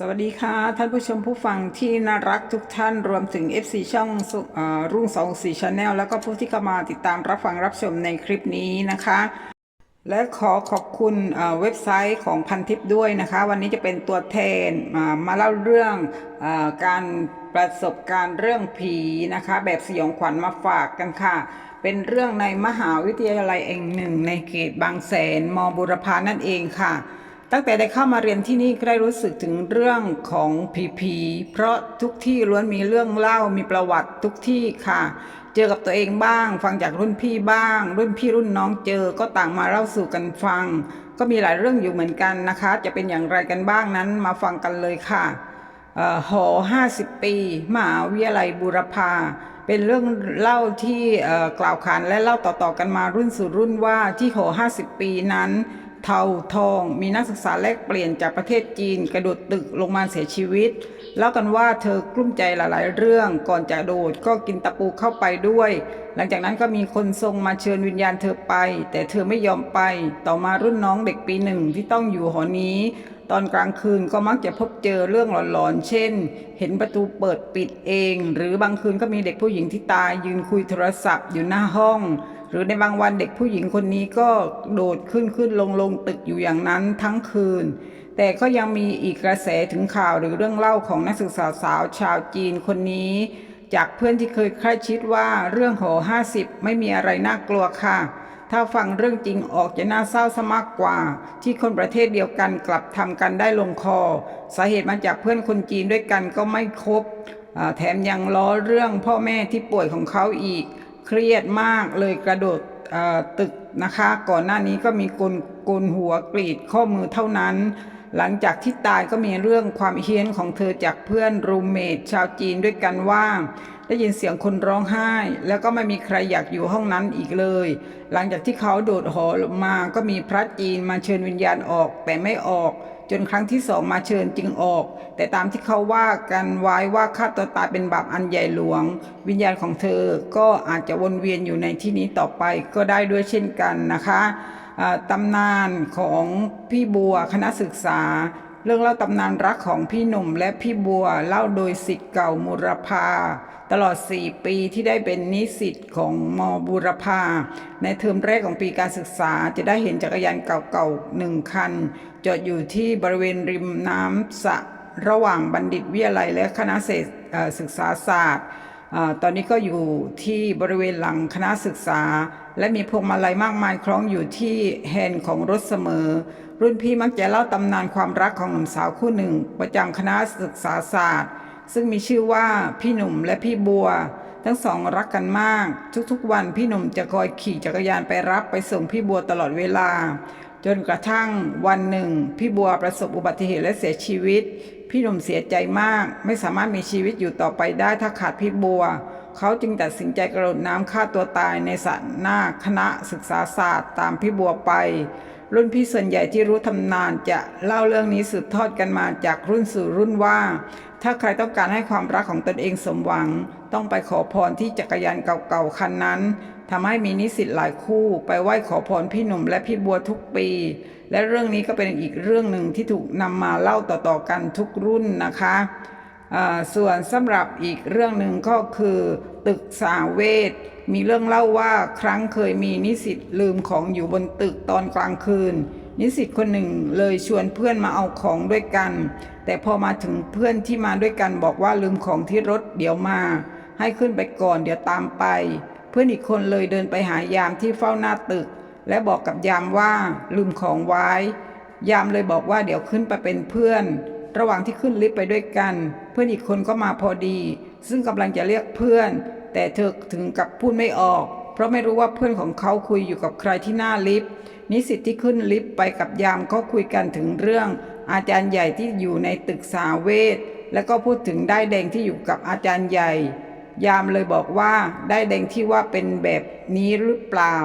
สวัสดีค่ะ ท่านผู้ชมผู้ฟังที่น่ารักทุกท่านรวมถึง FC ช่องอรุ่งสองสี่ชาแนลแล้วก็ผู้ที่เข้ามาติดตามรับฟังรับชมในคลิปนี้นะคะ และขอขอบคุณเว็บไซต์ของพันทิปด้วยนะคะ วันนี้จะเป็นตัวแทนมามาเล่าเรื่องออการประสบการณ์เรื่องผีนะคะ แบบสยองขวัญมาฝากกันค่ะ เป็นเรื่องในมหาวิทยาลัยแห่งหนึ่งในเขตบางแสนมบุรพานั่นเองค่ะ ตั้งแต่ได้เข้ามาเรียนที่นี่ก็ได้รู้สึกถึงเรื่องของผีผีเพราะทุกที่ล้วนมีเรื่องเล่ามีประวัติทุกที่ค่ะ เจอกับตัวเองบ้าง ฟังจากรุ่นพี่บ้าง รุ่นพี่รุ่นน้องเจอก็ต่างมาเล่าสู่กันฟัง ก็มีหลายเรื่องอยู่เหมือนกันนะคะ จะเป็นอย่างไรกันบ้างนั้นมาฟังกันเลยค่ะเอ่อหอ50 ปีมหาวิทยาลัยบูรพาเป็นเรื่องเล่าที่กล่าวขานและเล่าต่อๆกันมารุ่นสู่รุ่นว่าที่หอ50 ปีนั้น เทาทอง มีนักศึกษาแลกเปลี่ยนจากประเทศจีน กระโดดตึกลงมาเสียชีวิตเล่ากันว่าเธอกลุ้มใจหลาย ๆ เรื่องก่อนจะโดดก็กินตะปูเข้าไปด้วย หลังจากนั้นก็มีคนทรงมาเชิญวิญญาณเธอไป แต่เธอไม่ยอมไป ต่อมารุ่นน้องเด็กปีหนึ่งที่ต้องอยู่หอนี้ ตอนกลางคืนก็มักจะพบเจอเรื่องหลอน ๆ เช่น เห็นประตูเปิดปิดเอง หรือบางคืนก็มีเด็กผู้หญิงที่ตายยืนคุยโทรศัพท์อยู่หน้าห้อง หรือในบางวันเด็กผู้หญิงคนนี้ก็โดดขึ้นขึ้นลงลงตึกอยู่อย่างนั้นทั้งคืน แต่ก็ยังมีอีกกระแสถึงข่าวหรือเรื่องเล่าของนักศึกษาสาวชาวจีนคนนี้ จากเพื่อนที่เคยใคร่ชิดว่าเรื่องหอ50 ไม่มีอะไรน่ากลัวค่ะ ถ้าฟังเรื่องจริงออกจะน่าเศร้าซะมากกว่า ที่คนประเทศเดียวกันกลับทำกันได้ลงคอ สาเหตุมาจากเพื่อนคนจีนด้วยกันก็ไม่ครบแถมยังล้อเรื่องพ่อแม่ที่ป่วยของเขาอีก เครียดมากเลยกระโดดตึกนะคะ ก่อนหน้านี้ก็มีกลกลหัวกรีดข้อมือเท่านั้น หลังจากที่ตายก็มีเรื่องความเฮี้ยนของเธอจากเพื่อนรูมเมทชาวจีนด้วยกันว่า ได้ยินเสียงคนร้องไห้ แล้วก็ไม่มีใครอยากอยู่ห้องนั้นอีกเลย หลังจากที่เขาโดดหอลงมาก็มีพระจีนมาเชิญวิญญาณออกแต่ไม่ออก จนครั้งที่สองมาเชิญจึงออก แต่ตามที่เขาว่ากันไว้ว่าฆ่าตัวตายเป็นบาปอันใหญ่หลวง วิญญาณของเธอก็อาจจะวนเวียนอยู่ในที่นี้ต่อไปก็ได้ด้วยเช่นกันนะคะตำนานของพี่บัวคณะศึกษา เรื่องเล่าตำนานรักของพี่หนุ่มและพี่บัวเล่าโดยสิทธิ์เก่ามุรพา ตลอด 4 ปีที่ได้เป็นนิสิตของมบุรพา ในเทอมแรกของปีการศึกษาจะได้เห็นจักรยานเก่าๆหนึ่งคัน จอดอยู่ที่บริเวณริมน้ำสะระหว่างบัณฑิตวิทยาลัยและคณะศึกษาศาสตร์ ตอนนี้ก็อยู่ที่บริเวณหลังคณะศึกษา และมีพวงมาลัยมากมายคล้องอยู่ที่แฮนด์ของรถเสมอ รุ่นพี่มักจะเล่าตำนานความรักของหนุ่มสาวคู่หนึ่ง ประจำคณะศึกษาศาสตร์ ซึ่งมีชื่อว่าพี่หนุ่มและพี่บัว ทั้งสองรักกันมาก ทุกๆ วันพี่หนุ่มจะคอยขี่จักรยานไปรับไปส่งพี่บัวตลอดเวลา จนกระทั่งวันหนึ่ง พี่บัวประสบอุบัติเหตุและเสียชีวิต พี่หนุ่มเสียใจมาก ไม่สามารถมีชีวิตอยู่ต่อไปได้ถ้าขาดพี่บัว เขาจึงตัดสินใจกระโดดน้ำฆ่าตัวตายในสระหน้าคณะศึกษาศาสตร์ตามพี่บัวไป รุ่นพี่ส่วนใหญ่ที่รู้ทำนานจะเล่าเรื่องนี้สืบทอดกันมาจากรุ่นสู่รุ่นว่า ถ้าใครต้องการให้ความรักของตนเองสมหวัง ต้องไปขอพรที่จักรยานเก่าๆคันนั้นทำให้มีนิสิตหลายคู่ ไปไหว้ขอพรพี่หนุ่มและพี่บัวทุกปี และเรื่องนี้ก็เป็นอีกเรื่องหนึ่งที่ถูกนำมาเล่าต่อๆกันทุกรุ่นนะคะส่วนสำหรับอีกเรื่องหนึ่งก็คือ ตึกสาเวทมีเรื่องเล่าว่าครั้งเคยมีนิสิตลืมของอยู่บนตึกตอนกลางคืน นิสิตคนหนึ่งเลยชวนเพื่อนมาเอาของด้วยกัน แต่พอมาถึงเพื่อนที่มาด้วยกันบอกว่าลืมของที่รถเดี๋ยวมา ให้ขึ้นไปก่อนเดี๋ยวตามไป เพื่อนอีกคนเลยเดินไปหายามที่เฝ้าหน้าตึก และบอกกับยามว่าลืมของไว้ ยามเลยบอกว่าเดี๋ยวขึ้นไปเป็นเพื่อน ระหว่างที่ขึ้นลิฟต์ไปด้วยกัน เพื่อนอีกคนก็มาพอดี ซึ่งกำลังจะเรียกเพื่อน แต่เธอถึงกับพูดไม่ออก เพราะไม่รู้ว่าเพื่อนของเขาคุยอยู่กับใครที่หน้าลิฟต์ นิสิตที่ขึ้นลิฟต์ไปกับยามก็คุยกันถึงเรื่อง อาจารย์ใหญ่ที่อยู่ในตึกสาเวทแล้วก็พูดถึงได้แดงที่อยู่กับอาจารย์ใหญ่ ยามเลยบอกว่าได้แดงที่ว่าเป็นแบบนี้หรือเปล่า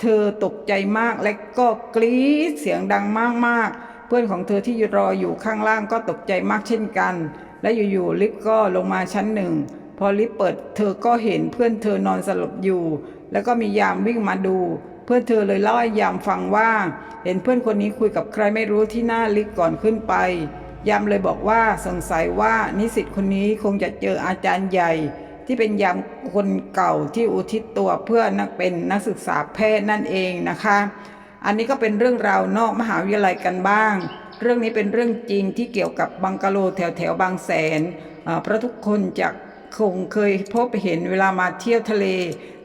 เธอตกใจมากและก็กรี๊ดเสียงดังมากๆ เพื่อนของเธอที่รออยู่ข้างล่างก็ตกใจมากเช่นกัน และอยู่ๆลิฟต์ก็ลงมาชั้นหนึ่งพอลิฟต์เปิดเธอก็เห็นเพื่อนเธอนอนสลบอยู่ แล้วก็มียามวิ่งมาดู เพื่อนเธอเลยเล่าให้ยามฟังว่า เห็นเพื่อนคนนี้คุยกับใครไม่รู้ที่หน้าลิฟต์ก่อนขึ้นไปยามเลยบอกว่าสงสัยว่านิสิตคนนี้คงจะเจออาจารย์ใหญ่ ที่เป็นยามคนเก่าที่อุทิศตัวเพื่อนักเป็นนักศึกษาแพทย์นั่นเองนะคะ อันนี้ก็เป็นเรื่องราวนอกมหาวิทยาลัยกันบ้าง เรื่องนี้เป็นเรื่องจริงที่เกี่ยวกับบังกะโลแถวแถวบางแสนอ่าเพราะทุกคนจะ คงเคยพบเห็นเวลามาเที่ยวทะเล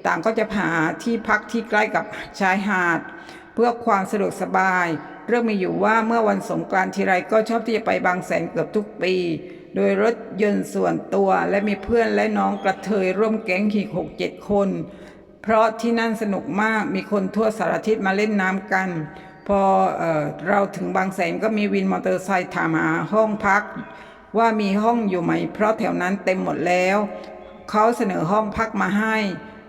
ต่างก็จะหาที่พักที่ใกล้กับชายหาด เพื่อความสะดวกสบาย เรื่องมีอยู่ว่าเมื่อวันสงกรานต์ทีไรก็ชอบที่จะไปบางแสนเกือบทุกปี โดยรถยนต์ส่วนตัวและมีเพื่อนและน้องกระเทยร่วมแก๊งหีกหกเจ็ดคน เพราะที่นั่นสนุกมากมีคนทั่วสารทิศมาเล่นน้ำกันพอเออเราถึงบางแสนก็มีวินมอเตอร์ไซค์ถามหาห้องพัก ว่ามีห้องอยู่ไหม เพราะแถวนั้นเต็มหมดแล้ว เขาเสนอห้องพักมาให้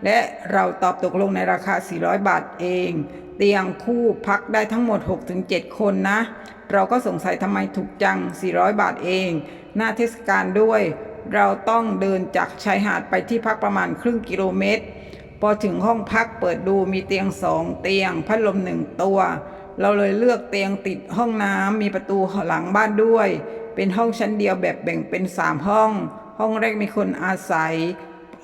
และเราตอบตกลงในราคา 400 บาทเอง เตียงคู่พักได้ทั้งหมด 6-7 คนนะ เราก็สงสัยทำไมถูกจัง 400 บาทเอง หน้าเทศกาลด้วย เราต้องเดินจากชายหาดไปที่พักประมาณครึ่งกิโลเมตร พอถึงห้องพักเปิดดูมีเตียงสองเตียง พัดลมหนึ่งตัว เราเลยเลือกเตียงติดห้องน้ำมีประตูหลังบ้านด้วย เป็นห้องชั้นเดียวแบบแบ่งเป็นสามห้อง ห้องแรกมีคนอาศัย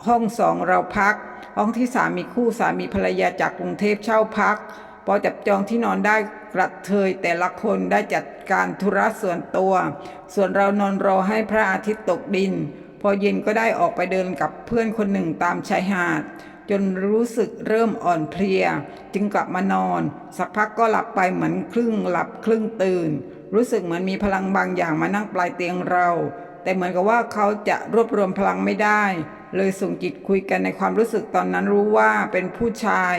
ห้องสองเราพัก ห้องที่สามมีคู่สามีภรรยาจากกรุงเทพเช่าพัก พอจับจองที่นอนได้กระเทยแต่ละคนได้จัดการธุระส่วนตัว ส่วนเรานอนรอให้พระอาทิตย์ตกดิน พอเย็นก็ได้ออกไปเดินกับเพื่อนคนหนึ่งตามชายหาดจนรู้สึกเริ่มอ่อนเพลีย จึงกลับมานอน สักพักก็หลับไปเหมือนครึ่งหลับครึ่งตื่น รู้สึกเหมือนมีพลังบางอย่างมานั่งปลายเตียงเรา แต่เหมือนกับว่าเขาจะรวบรวมพลังไม่ได้ เลยส่งจิตคุยกันในความรู้สึกตอนนั้นรู้ว่าเป็นผู้ชาย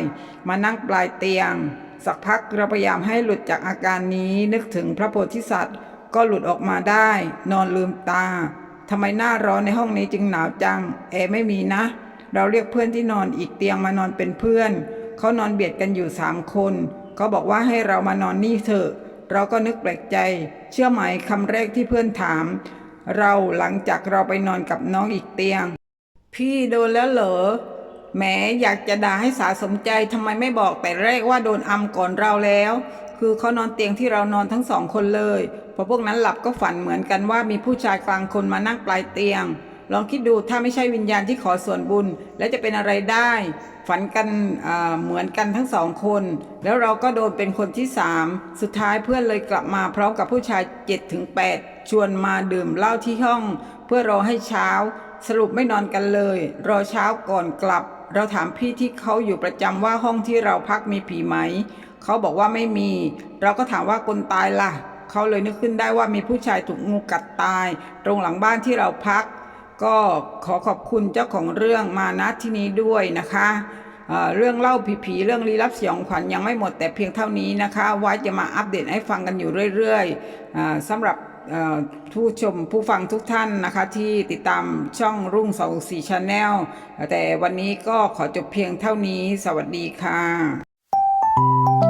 มานั่งปลายเตียง สักพักเราพยายามให้หลุดจากอาการนี้นึกถึงพระโพธิสัตว์ ก็หลุดออกมาได้ นอนลืมตาทำไมหน้าร้อนในห้องนี้จึงหนาวจัง แอร์ไม่มีนะ เราเรียกเพื่อนที่นอนอีกเตียงมานอนเป็นเพื่อน เขานอนเบียดกันอยู่สามคน เขาบอกว่าให้เรามานอนนี่เถอะ เราก็นึกแปลกใจ เชื่อไหมคำแรกที่เพื่อนถาม เราหลังจากเราไปนอนกับน้องอีกเตียง พี่โดนแล้วเหรอแหมอยากจะด่าให้สาสมใจทำไมไม่บอกแต่แรกว่าโดนอำก่อนเราแล้ว คือเขานอนเตียงที่เรานอนทั้งสองคนเลยพอพวกนั้นหลับก็ฝันเหมือนกันว่ามีผู้ชายกลางคนมานั่งปลายเตียง ลองคิดดูถ้าไม่ใช่วิญญาณที่ขอส่วนบุญ แล้วจะเป็นอะไรได้ ฝันกันเหมือนกันทั้งสองคน แล้วเราก็โดนเป็นคนที่สามสุดท้ายเพื่อนเลยกลับมาพร้อมกับผู้ชาย7จ็ถึงแชวนมาดื่มเหล้าที่ห้อง เพื่อรอให้เช้า สรุปไม่นอนกันเลย รอเช้าก่อนกลับ เราถามพี่ที่เขาอยู่ประจำว่าห้องที่เราพักมีผีไหม เขาบอกว่าไม่มี เราก็ถามว่าคนตายล่ะเขาเลยนึกขึ้นได้ว่ามีผู้ชายถูกงูกัดตาย ตรงหลังบ้านที่เราพัก ก็ขอขอบคุณเจ้าของเรื่องมาณที่นี้ด้วยนะคะเเรื่องเล่าผีๆเรื่องลี้ลับสยองขวัญยังไม่หมดแต่เพียงเท่านี้นะคะไว้จะมาอัปเดตให้ฟังกันอยู่เรื่อยๆสำหรับผู้ชมผู้ฟังทุกท่านนะคะ ที่ติดตามช่องรุ่งสองสี่ชาแนลแต่วันนี้ก็ขอจบเพียงเท่านี้ สวัสดีค่ะ